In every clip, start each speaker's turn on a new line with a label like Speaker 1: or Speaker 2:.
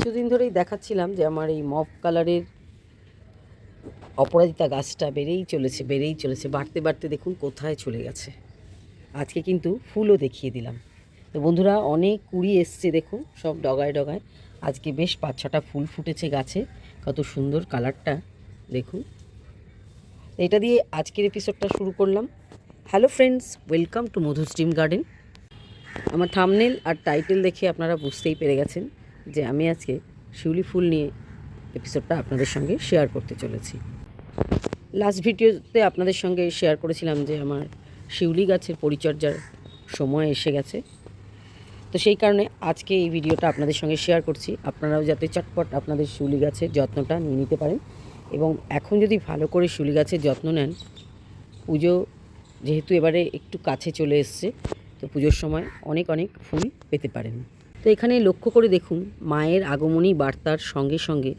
Speaker 1: কিছুদিন ধরেই দেখাচ্ছিলাম যে আমার এই মফ কালারের অপরাজিতা গাছটা বেড়েই চলেছে বেড়েই চলেছে। বাড়তে বাড়তে দেখুন কোথায় চলে গেছে। আজকে কিন্তু ফুলও দেখিয়ে দিলাম। তো বন্ধুরা, অনেক কুড়ি এসছে দেখুন, সব ডগায় ডগায়। আজকে বেশ পাঁচ ছটা ফুল ফুটেছে গাছে, কত সুন্দর কালারটা, দেখুন। এটা দিয়ে আজকের এপিসোডটা শুরু করলাম। Hello friends welcome to Madhu stream garden আমার থামনেল আর টাইটেল দেখে আপনারা বুঝতেই পেরে গেছেন। যে আমি আজকে শিউলি ফুল নিয়ে এপিসোডটা আপনাদের সঙ্গে শেয়ার করতে চলেছি। লাস্ট ভিডিওতে আপনাদের সঙ্গে শেয়ার করেছিলাম যে আমার শিউলি গাছের পরিচর্যার সময় এসে গেছে। তো সেই কারণে আজকে এই ভিডিওটা আপনাদের সঙ্গে শেয়ার করছি। আপনারাও যাতে চটপট আপনাদের শিউলি গাছের যত্নটা নিয়ে নিতে পারেন এবং এখন যদি ভালো করে শিউলি গাছের যত্ন নেন, পুজো যেহেতু এবারে একটু কাছে চলে এসছে, তো পুজোর সময় অনেক অনেক ফুল পেতে পারেন। তো এখানে লক্ষ্য করে দেখুন, মায়ের আগমনী বার্তার সঙ্গে সঙ্গে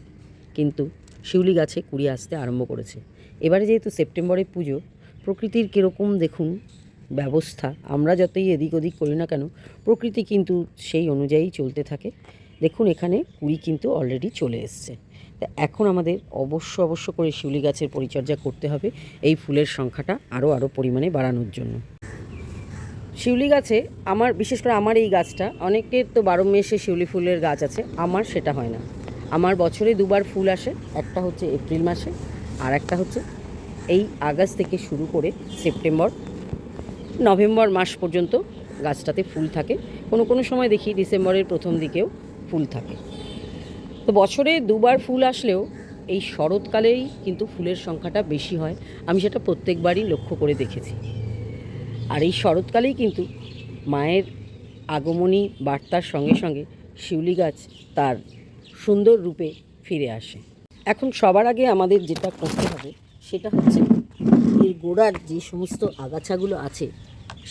Speaker 1: কিন্তু শিউলি গাছে কুড়ি আসতে আরম্ভ করেছে। এবারে যেহেতু সেপ্টেম্বরে পুজো, প্রকৃতির কীরকম দেখুন ব্যবস্থা, আমরা যতই এদিক ওদিক করি না কেন, প্রকৃতি কিন্তু সেই অনুযায়ী চলতে থাকে। দেখুন এখানে কুড়ি কিন্তু অলরেডি চলে এসছে। তা এখন আমাদের অবশ্য অবশ্য করে শিউলি গাছের পরিচর্যা করতে হবে, এই ফুলের সংখ্যাটা আরও আরও পরিমাণে বাড়ানোর জন্য। শিউলি গাছে আমার, বিশেষ করে আমার এই গাছটা, অনেকের তো বারো মেসে শিউলি ফুলের গাছ আছে, আমার সেটা হয় না। আমার বছরে দুবার ফুল আসে, একটা হচ্ছে এপ্রিল মাসে, আর একটা হচ্ছে এই আগস্ট থেকে শুরু করে সেপ্টেম্বর, নভেম্বর মাস পর্যন্ত গাছটাতে ফুল থাকে। কোনো কোনো সময় দেখি ডিসেম্বরের প্রথম দিকেও ফুল থাকে। তো বছরে দুবার ফুল আসলেও এই শরৎকালেই কিন্তু ফুলের সংখ্যাটা বেশি হয়। আমি সেটা প্রত্যেকবারই লক্ষ্য করে দেখেছি। আর এই শরৎকালেই কিন্তু মায়ের আগমনী বার্তার সঙ্গে সঙ্গে শিউলি গাছ তার সুন্দর রূপে ফিরে আসে। এখন সবার আগে আমাদের যেটা করতে হবে সেটা হচ্ছে এর গোড়ার যে সমস্ত আগাছাগুলো আছে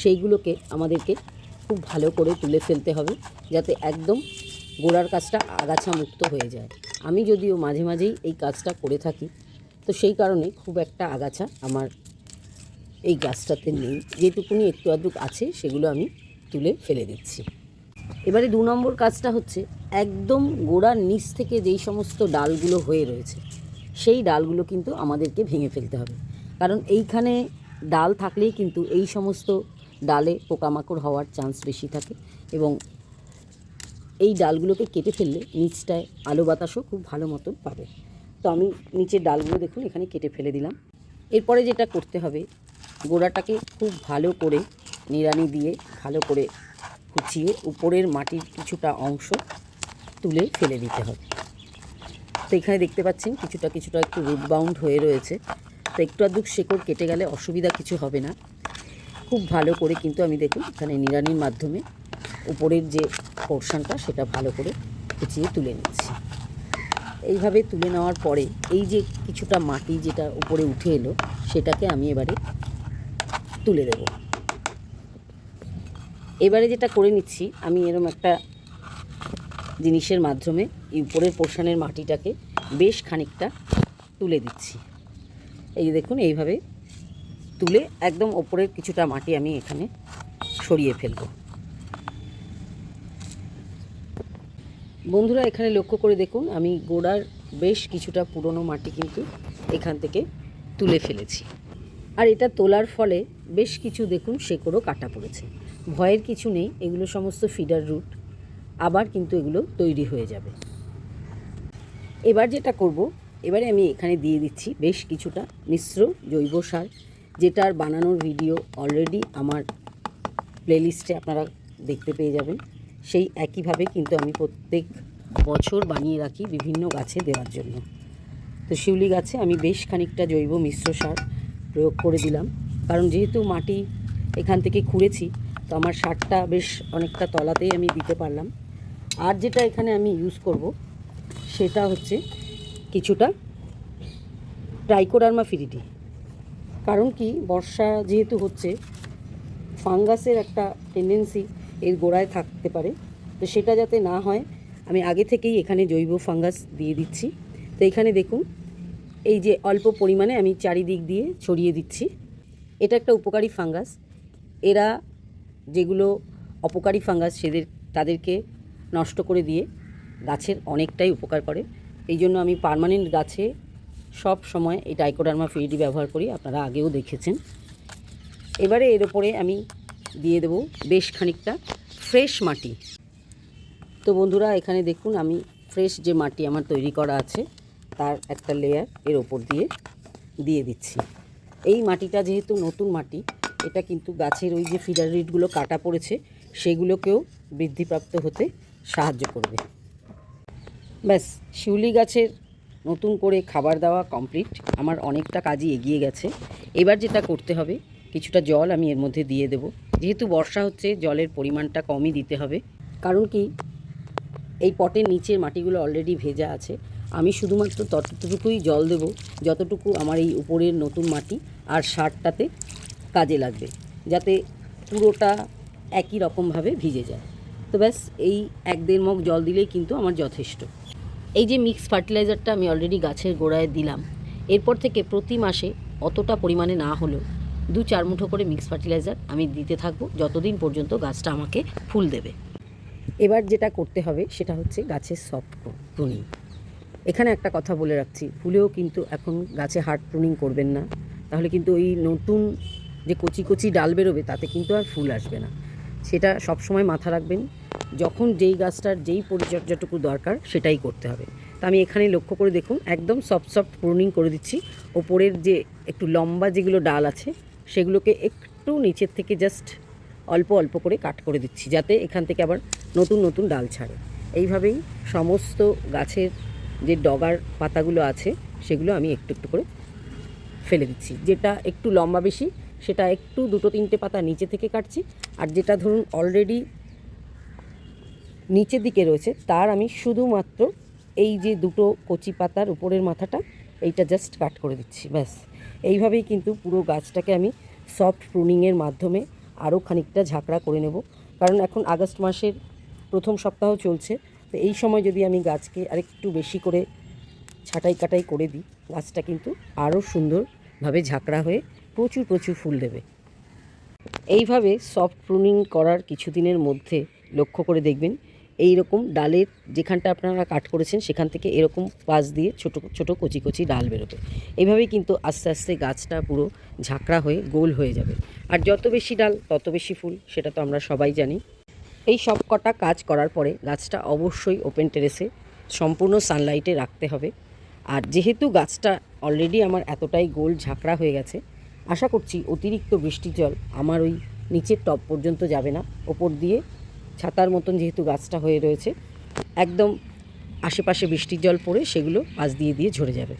Speaker 1: সেইগুলোকে আমাদেরকে খুব ভালো করে তুলে ফেলতে হবে যাতে একদম গোড়ার কাজটা আগাছা মুক্ত হয়ে যায়। আমি যদিও মাঝে মাঝেই এই কাজটা করে থাকি, তো সেই কারণে খুব একটা আগাছা আমার এই গাছটাতে নেই। যেটুকুনি একটু আধটুক আছে, সেগুলো আমি তুলে ফেলে দিচ্ছি। এবারে দু নম্বর কাজটা হচ্ছে, একদম গোড়ার নিচ থেকে যেই সমস্ত ডালগুলো হয়ে রয়েছে, সেই ডালগুলো কিন্তু আমাদেরকে ভেঙে ফেলতে হবে। কারণ এইখানে ডাল থাকলেই কিন্তু এই সমস্ত ডালে পোকামাকড় হওয়ার চান্স বেশি থাকে এবং এই ডালগুলোকে কেটে ফেললে নিচটায় আলো বাতাসও খুব ভালো মতন পাবে। তো আমি নিচের ডালগুলো দেখুন, এখানে কেটে ফেলে দিলাম। এরপরে যেটা করতে হবে গোড়াটাকে খুব ভালো করে নিড়ানি দিয়ে ভালো করে কুচিয়ে উপরের মাটির কিছুটা অংশ তুলে ফেলে দিতে হবে। তো এখানে দেখতে পাচ্ছেন কিছুটা কিছুটা একটু রুট বাউন্ড হয়ে রয়েছে। তো একটু আধটু শেকড় কেটে গেলে অসুবিধা কিছু হবে না। খুব ভালো করে কিন্তু আমি দেখুন এখানে নিড়ানির মাধ্যমে উপরের যে পোর্শনটা সেটা ভালো করে কুচিয়ে তুলে নিচ্ছি। এইভাবে তুলে নেওয়ার পরে এই যে কিছুটা মাটি যেটা উপরে উঠে এলো সেটাকে আমি এবারে তুলে দেব। এবারে যেটা করে নিচ্ছি, আমি এরম একটা জিনিসের মাধ্যমে এই উপরের পোর্শনের মাটিটাকে বেশ খানিকটা তুলে দিচ্ছি। এই দেখুন, এইভাবে তুলে একদম ওপরের কিছুটা মাটি আমি এখানে সরিয়ে ফেলব। বন্ধুরা, এখানে লক্ষ্য করে দেখুন, আমি গোড়ার বেশ কিছুটা পুরনো মাটি কিন্তু এখান থেকে তুলে ফেলেছি। আর এটা তোলার ফলে বেশ কিছু দেখুন শেকড়ও কাটা পড়েছে। ভয়ের কিছু নেই, এগুলো সমস্ত ফিডার রুট। আবার কিন্তু এগুলো তৈরি হয়ে যাবে। এবার যেটা করব, এবারে আমি এখানে দিয়ে দিচ্ছি বেশ কিছুটা মিশ্র জৈব সার যেটার বানানোর ভিডিও অলরেডি আমার প্লেলিস্টে আপনারা দেখতে পেয়ে যাবেন। সেই একইভাবে কিন্তু আমি প্রত্যেক বছর বানিয়ে রাখি বিভিন্ন গাছে দেওয়ার জন্য। তো শিউলি গাছে আমি বেশ খানিকটা জৈব মিশ্র সার প্রয়োগ করে দিলাম। কারণ যেহেতু মাটি এখান থেকে খুঁড়েছি, তো আমার সারটা বেশ অনেকটা তলাতেই আমি দিতে পারলাম। আর যেটা এখানে আমি ইউজ করব, সেটা হচ্ছে কিছুটা ট্রাইকোডার্মা ফিরিটি কারণ কি? বর্ষা যেহেতু হচ্ছে, ফাঙ্গাসের একটা টেন্ডেন্সি এর গোড়ায় থাকতে পারে। তো সেটা যাতে না হয়, আমি আগে থেকেই এখানে জৈব ফাঙ্গাস দিয়ে দিচ্ছি। তো এখানে দেখুন এই যে অল্প পরিমাণে আমি চারিদিক দিয়ে ছড়িয়ে দিচ্ছি, এটা একটা উপকারী ফাঙ্গাস। এরা যেগুলো অপকারী ফাঙ্গাস, সেদের, তাদেরকে নষ্ট করে দিয়ে গাছের অনেকটাই উপকার করে। এই জন্য আমি পার্মানেন্ট গাছে সব সময় এই টাইকোডার্মা ফিডি ব্যবহার করি, আপনারা আগেও দেখেছেন। এবারে এর ওপরে আমি দিয়ে দেবো বেশ খানিকটা ফ্রেশ মাটি। তো বন্ধুরা, এখানে দেখুন, আমি ফ্রেশ যে মাটি আমার তৈরি করা আছে তার একটা লেয়ার এর ওপর দিয়ে দিয়ে দিচ্ছি। এই মাটিটা যেহেতু নতুন মাটি, এটা কিন্তু গাছের ওই যে ফিডার রিডগুলো কাটা পড়েছে, সেগুলোকেও বৃদ্ধিপ্রাপ্ত হতে সাহায্য করবে। ব্যাস, শিউলি গাছের নতুন করে খাবার দেওয়া কমপ্লিট আমার অনেকটা কাজই এগিয়ে গেছে। এবার যেটা করতে হবে, কিছুটা জল আমি এর মধ্যে দিয়ে দেব। যেহেতু বর্ষা হচ্ছে, জলের পরিমাণটা কমই দিতে হবে। কারণ কি, এই পটের নিচের মাটিগুলো অলরেডি ভেজা আছে। আমি শুধুমাত্র ততটুকুই জল দেব, যতটুকু আমার এই উপরের নতুন মাটি আর সারটাতে কাজে লাগবে, যাতে পুরোটা একই রকমভাবে ভিজে যায়। তো ব্যাস, এই এক দেড় মগ জল দিলেই কিন্তু আমার যথেষ্ট। এই যে মিক্স ফার্টিলাইজারটা আমি অলরেডি গাছের গোড়ায় দিলাম, এরপর থেকে প্রতি মাসে অতটা পরিমাণে না হলেও দু চার মুঠো করে মিক্স ফার্টিলাইজার আমি দিতে থাকব, যতদিন পর্যন্ত গাছটা আমাকে ফুল দেবে। এবার যেটা করতে হবে, সেটা হচ্ছে গাছের সফট প্রুনিং এখানে একটা কথা বলে রাখছি, ফুলেও কিন্তু এখন গাছে হার্ড প্রুনিং করবেন না। তাহলে কিন্তু ওই নতুন যে কচি কচি ডাল বেরোবে, তাতে কিন্তু আর ফুল আসবে না। সেটা সবসময় মাথা রাখবেন, যখন যেই গাছটার যেই পরিচর্যাটুকু দরকার সেটাই করতে হবে। তা আমি এখানে লক্ষ্য করে দেখুন, একদম সফট সফট প্রুনিং করে দিচ্ছি। ওপরের যে একটু লম্বা যেগুলো ডাল আছে, সেগুলোকে একটু নিচের থেকে জাস্ট অল্প অল্প করে কাট করে দিচ্ছি, যাতে এখান থেকে আবার নতুন নতুন ডাল ছাড়ে। এইভাবেই সমস্ত গাছের যে ডগার পাতাগুলো আছে, সেগুলো আমি একটু একটু করে ফেলে দিচ্ছি। যেটা একটু লম্বা বেশি, সেটা একটু দুটো তিনটে পাতা নিচে থেকে কাটছি। আর যেটা ধরুন অলরেডি নিচের দিকে রয়েছে, তার আমি শুধুমাত্র এই যে দুটো কচি পাতার উপরের মাথাটা, এইটা জাস্ট কাট করে দিচ্ছি, ব্যাস। এইভাবেই কিন্তু পুরো গাছটাকে আমি সফট প্রুনিংয়ের মাধ্যমে আরও খানিকটা ঝাঁকড়া করে নেব। কারণ এখন আগস্ট মাসের প্রথম সপ্তাহ চলছে তো এই সময় যদি আমি গাছকে আরেকটু বেশি করে ছাঁটাই কাটাই করে দিই, গাছটা কিন্তু আরও সুন্দরভাবে ঝাঁকড়া হয়ে প্রচুর প্রচুর ফুল দেবে। এইভাবে সফট প্রুনিং করার কিছুদিনের মধ্যে লক্ষ্য করে দেখবেন এই রকম ডালের যেখানটা আপনারা কাট করেছেন সেখান থেকে এরকম পাশ দিয়ে ছোট ছোট কচি কচি ডাল বেরোবে। এইভাবেই কিন্তু আস্তে আস্তে গাছটা পুরো ঝাঁকড়া হয়ে গোল হয়ে যাবে। আর যত বেশি ডাল তত বেশি ফুল, সেটা তো আমরা সবাই জানি। এই সব কটা কাজ করার পরে গাছটা অবশ্যই ওপেন টেরেসে সম্পূর্ণ সানলাইটে রাখতে হবে। আর যেহেতু গাছটা অলরেডি আমার এতটাই গোল ঝাঁকড়া হয়ে গেছে, আশা করছি অতিরিক্ত বৃষ্টির জল আমার ওই নিচের টপ পর্যন্ত যাবে না। ওপর দিয়ে ছাতার মতন যেহেতু গাছটা হয়ে রয়েছে, একদম আশেপাশে বৃষ্টির জল পড়ে সেগুলো পাশ দিয়ে দিয়ে ঝরে যাবে।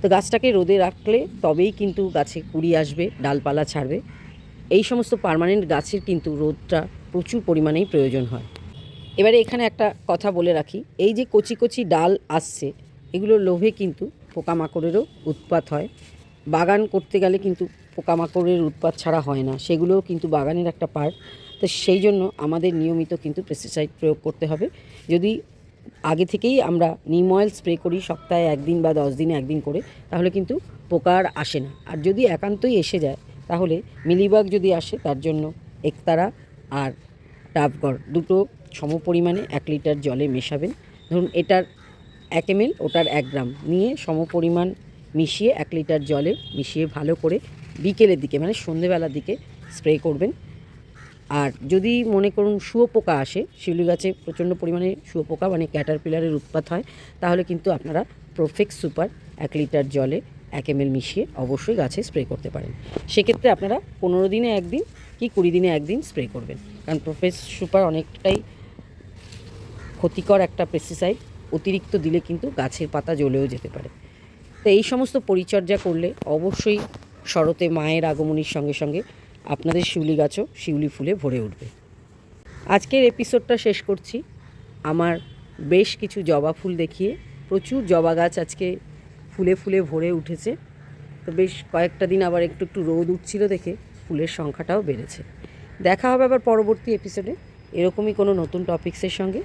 Speaker 1: তো গাছটাকে রোদে রাখলে তবেই কিন্তু গাছে কুড়ি আসবে, ডালপালা ছাড়বে। এই সমস্ত পার্মানেন্ট গাছের কিন্তু রোদটা প্রচুর পরিমাণেই প্রয়োজন হয়। এবারে এখানে একটা কথা বলে রাখি, এই যে কচি কচি ডাল আসছে এগুলোর লোভে কিন্তু পোকামাকড়েরও উৎপাত হয়। বাগান করতে গেলে কিন্তু পোকামাকড়ের উৎপাত ছাড়া হয় না, সেগুলোও কিন্তু বাগানের একটা পার্ট তো সেই জন্য আমাদের নিয়মিত কিন্তু পেস্টিসাইড প্রয়োগ করতে হবে। যদি আগে থেকেই আমরা নিম অয়েল স্প্রে করি সপ্তাহে একদিন বা দশ দিনে একদিন করে, তাহলে কিন্তু পোকা আর আসে না। আর যদি একান্তই এসে যায়, তাহলে মিলিবাগ যদি আসে, তার জন্য একতারা আর ডাবগড় দুটো সম পরিমাণে এক লিটার জলে মেশাবেন। ধরুন এটার এক এম ওটার এক গ্রাম। নিয়ে সম পরিমাণ মিশিয়ে এক লিটার জলে মিশিয়ে ভালো করে বিকেলের দিকে মানে সন্ধেবেলার দিকে স্প্রে করবেন। আর যদি মনে করুন শুয়োপোকা আসে, শিউলি গাছে প্রচণ্ড পরিমাণে শুয়োপোকা মানে ক্যাটারপিলারের উৎপাত হয়, তাহলে কিন্তু আপনারা প্রোফেক্স সুপার এক লিটার জলে এক এম মিশিয়ে অবশ্যই গাছে স্প্রে করতে পারেন। সেক্ষেত্রে আপনারা পনেরো দিনে একদিন কি কুড়ি দিনে একদিন স্প্রে করবেন। কারণ প্রোফেক্স সুপার অনেকটাই ক্ষতিকর একটা পেস্টিসাইড অতিরিক্ত দিলে কিন্তু গাছের পাতা জ্বলেও যেতে পারে। তো এই সমস্ত পরিচর্যা করলে অবশ্যই শরতে মায়ের আগমনীর সঙ্গে সঙ্গে আপনাদের শিউলি গাছও শিউলি ফুলে ভরে উঠবে। আজকের এপিসোডটা শেষ করছি। আমার বেশ কিছু জবা ফুল দেখিয়ে প্রচুর জবা গাছ আজকে ফুলে ফুলে ভরে উঠেছে। তো বেশ কয়েকটা দিন আবার একটু একটু রোদ উঠছিল দেখে ফুলের সংখ্যাটাও বেড়েছে। দেখা হবে আবার পরবর্তী এপিসোডে এরকমই কোনো নতুন টপিক্সের সঙ্গে।